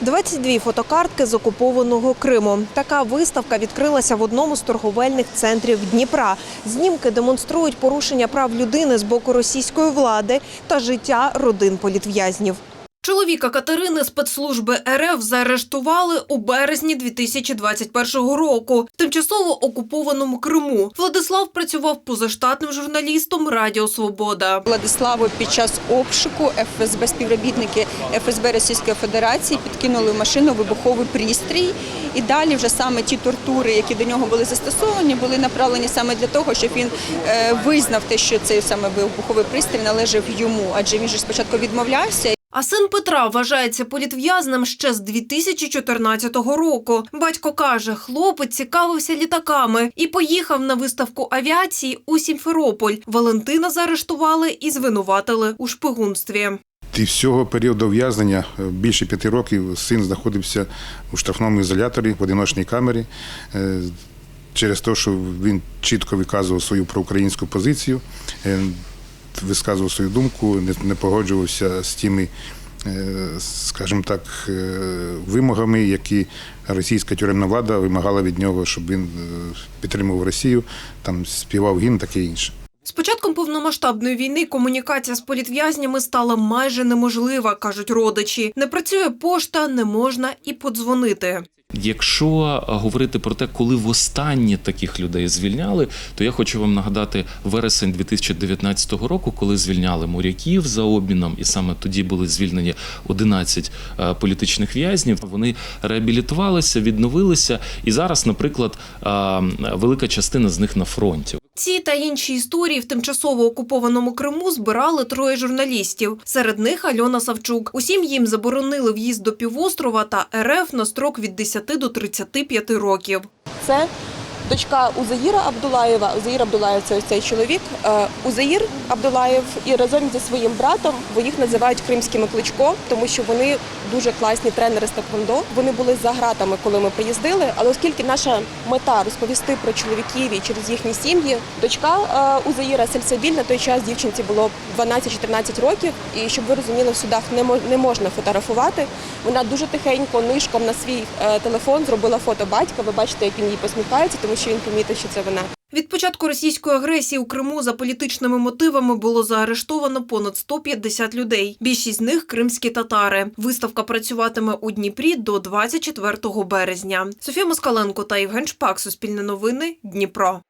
22 фотокартки з окупованого Криму. Така виставка відкрилася в одному з торговельних центрів Дніпра. Знімки демонструють порушення прав людини з боку російської влади та життя родин політв'язнів. Чоловіка Катерини спецслужби РФ заарештували у березні 2021 року в тимчасово окупованому Криму. Владислав працював позаштатним журналістом Радіо Свобода. Владиславу під час обшуку ФСБ співробітники ФСБ Російської Федерації підкинули в машину вибуховий пристрій. І далі вже саме ті тортури, які до нього були застосовані, були направлені саме для того, щоб він е, визнав те, що цей саме вибуховий пристрій належав йому, адже він же спочатку відмовлявся. А син Петра вважається політв'язним ще з 2014 року. Батько каже, хлопець цікавився літаками і поїхав на виставку авіації у Сімферополь. Валентина заарештували і звинуватили у шпигунстві. І всього періоду ув'язнення е, більше п'яти років син знаходився у штрафному ізоляторі в одиночній камері е, через те, що він чітко виказував свою проукраїнську позицію, е, висказував свою думку, не, не погоджувався з тими, е, скажімо так, е, вимогами, які російська тюремна влада вимагала від нього, щоб він е, підтримував Росію, там співав гімн, таке інше. З початком повномасштабної війни комунікація з політв'язнями стала майже неможлива, кажуть родичі. Не працює пошта, не можна і подзвонити. Якщо говорити про те, коли востаннє таких людей звільняли, то я хочу вам нагадати вересень 2019 року, коли звільняли моряків за обміном, і саме тоді були звільнені 11 е, політичних в'язнів. Вони реабілітувалися, відновилися, і зараз, наприклад, е, велика частина з них на фронті. Ці та інші історії в тимчасово окупованому Криму збирали троє журналістів. Серед них Альона Савчук. Усім їм заборонили в'їзд до півострова та РФ на строк від 10 до 35 років. Це дочка Узаїра Абдулаєва. Узаїр Абдулаєв це ось цей чоловік. Е, Узаїр Абдулаєв і разом зі своїм братом, бо їх називають кримськими кличко, тому що вони дуже класні тренери з таквондо. Вони були за гратами, коли ми приїздили. Але оскільки наша мета розповісти про чоловіків і через їхні сім'ї, дочка е, Узаїра Сельсабіль на той час дівчинці було 12-14 років. І щоб ви розуміли, в судах не можна фотографувати. Вона дуже тихенько нишком на свій е, телефон зробила фото батька. Ви бачите, як він їй посміхається, тому що він помітив, що це вона. Від початку російської агресії у Криму за політичними мотивами було заарештовано понад 150 людей. Більшість з них кримські татари. Виставка працюватиме у Дніпрі до 24 березня. Софія Москаленко та Євген Шпак. Суспільне новини. Дніпро.